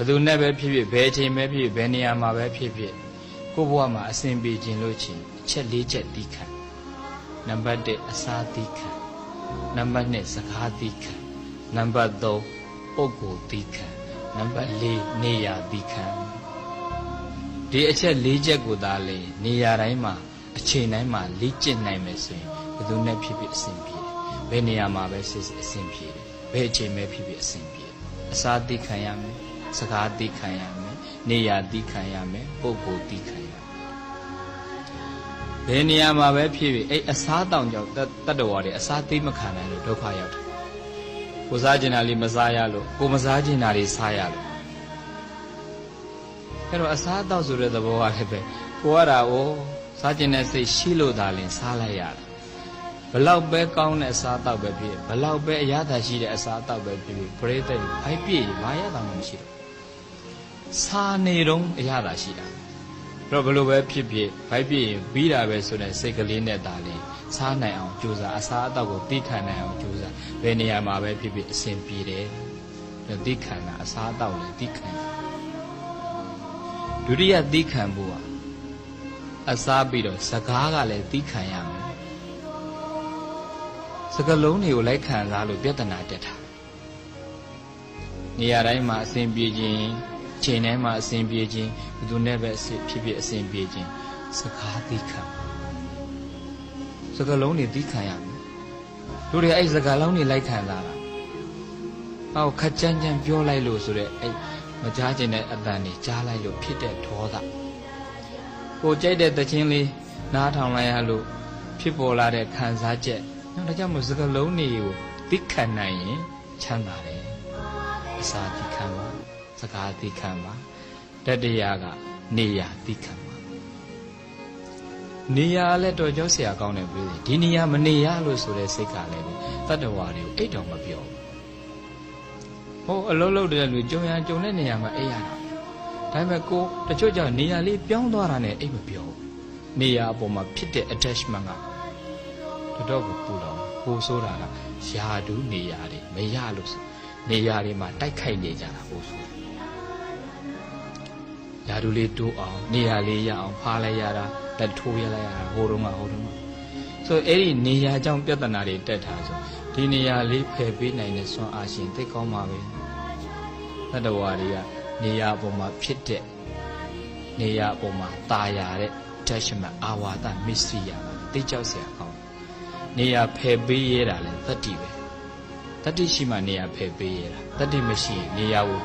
ယ်သူနဲ့ပဲဖြစ်ဖြစ်ဘယ်အချိန်ပဲဖြစ်ဖြစ်ဘယ်နေရာမှာပဲဖြစ်ဖြစ်ကိုယ့်ဘဝမှာအစဉ်ပြေခြင်းလို့ချင်းအချက်၄ချက်သီးခံနံပါတ်1အစာသီးခံနံပါတ်2စကားသီးခံနံပါတ်3ပုဂ္ဂိုလ်သီးခံနံပါတ်4နေရာသီးခံဒီအချက်၄ချက်ကိုသာလေနေရာတိုင်းမှာအချိန်တိုင်းမှာလေ့ကျင့်နိုင်မယ်ဆိုရင်ဘယ်သူနဲ့ဖြစ်ဖြစ်အစဉ်ပြေတယ်ဘယ်နေရာမှာပဲစစ်စစ်အစဉ်ပြေတယ်ဘယ်အချိန်ပဲဖြစ်ဖြစ်အစဉ်ပြေတယ်အစာသီးခံရမယ် စကားသီးခံရမယ်နေရာသီးခံရမယ်ပုဂ္ဂိုလ်သီးခံရမယ်ဘယ်နေရာမှာပဲဖြစ်ဖြစ်အဲ့အစားတောင်ကြောင့်တတတ္တဝါတွေအစားသိမခံနိုင်လို့ဒုက္ခရောက်တယ်ကိုစားကျင်တာလေးမစားရလို့ကိုမစားကျင်တာလေးစားရလို့အဲ့တော့အစားတောက်ဆိုတဲ့သဘောကလည်းပဲကိုရတာ哦စားကျင်တဲ့စိတ်ရှိလို့သာလင်စားလိုက်ရတယ်ဘလောက်ပဲကောင်းတဲ့အစားတောက်ပဲဖြစ်ဘလောက်ပဲအရသာရှိတဲ့အစားတောက်ပဲဖြစ်ဖြစ်ပရိသတ်ဖိုက်ပြည့်ဘာရတာမှမရှိတော့ စားနေတော့အရသာရှိတာအဲ့တော့ဘလို့ပဲဖြစ်ဖြစ်ဖိုက်ပြည့်ရင်ပြီးတာပဲဆိုတဲ့စိတ်ကလေးနဲ့သာလင်စားနိုင်အောင်ကြိုးစားအစားအသောက်ကိုသိခံနိုင်အောင်ကြိုးစားဘယ်နေရာမှာပဲဖြစ်ဖြစ်အစဉ်ပြေတယ်သိခံတာအစားအသောက်လည်းသိခံတယ်ဒုတိယသိခံဖို့ကအစားပြီးတော့စကားကလည်းသိခံရမယ်စကလုံးတွေကိုလိုက်ခံစားလို့ပြဿနာတက်တာနေရာတိုင်းမှာအစဉ်ပြေခြင်း ချိန်တိုင်းမှာအစဉ်ပြေခြင်းဘယ်သူနဲ့ပဲအစဉ်ဖြစ်ဖြစ်အစဉ်ပြေခြင်းစကားသိခံစကလုံးတွေသိခံရမယ်တို့တွေအဲ့စကားလုံးတွေလိုက်ခံစားတာဟောခက်ကြမ်းကြမ်းပြောလိုက်လို့ဆိုတော့အဲ့မကြားခြင်းတဲ့အတန်တွေကြားလိုက်လို့ဖြစ်တဲ့ဒေါသကိုကြိုက်တဲ့တခြင်းလေးနားထောင်လိုက်ရလို့ဖြစ်ပေါ်လာတဲ့ခံစားချက်နော်ဒါကြောင့်မို့စကလုံးတွေကိုသိခံနိုင်ရင်ချမ်းသာတယ်အစာသိခံပါ စကားသီးခံပါတတိယကနေရာသီးခံပါနေရာလည်းတော်ကြောဆရာကောင်းတယ်ပြောတယ်ဒီနေရာမနေရလို့ဆိုတဲ့စိတ်ကလည်းတတ္တဝါတွေကိုအိတ်တော်မပြောဟိုအလုံးလုံးတဲ့လူကြုံရကြုံတဲ့နေရာမှာအိတ်ရတာဒါပေမဲ့ကိုတချို့ကြောင့်နေရာလေးပြောင်းသွားတာနဲ့အိတ်မပြောနေရာအပေါ်မှာဖြစ်တဲ့ attachment ကတော်တော်ကိုပူလောင်ကိုဆိုတာကယာတူနေရာတွေမရလို့ဆို နေရာတွေမှာတိုက်ခိုက်နေကြတာဟုတ်ဆိုဓာတုလေးတိုးအောင်နေရာလေးရအောင်ဖားလိုက်ရတာတက်ထိုးရလိုက်ရတာဟိုတုန်းကဟိုတုန်းကဆိုအဲ့ဒီနေရာကြောင့်ပြဿနာတွေတက်တာဆိုဒီနေရာလေးဖယ်ပေးနိုင်တဲ့စွမ်းအားရှင်သိကောင်းပါပဲတတဝါတွေကနေရာပေါ်မှာဖြစ်တဲ့နေရာပေါ်မှာตาရတဲ့ attachment အာဝါဒ mystery ရသိကြောက်စရာကောင်းနေရာဖယ်ပေးရတာလဲသတ္တိပဲ တတ္တိရှိမှနေရာဖယ်ပေးရတာတတ္တိမရှိရင်နေရာကို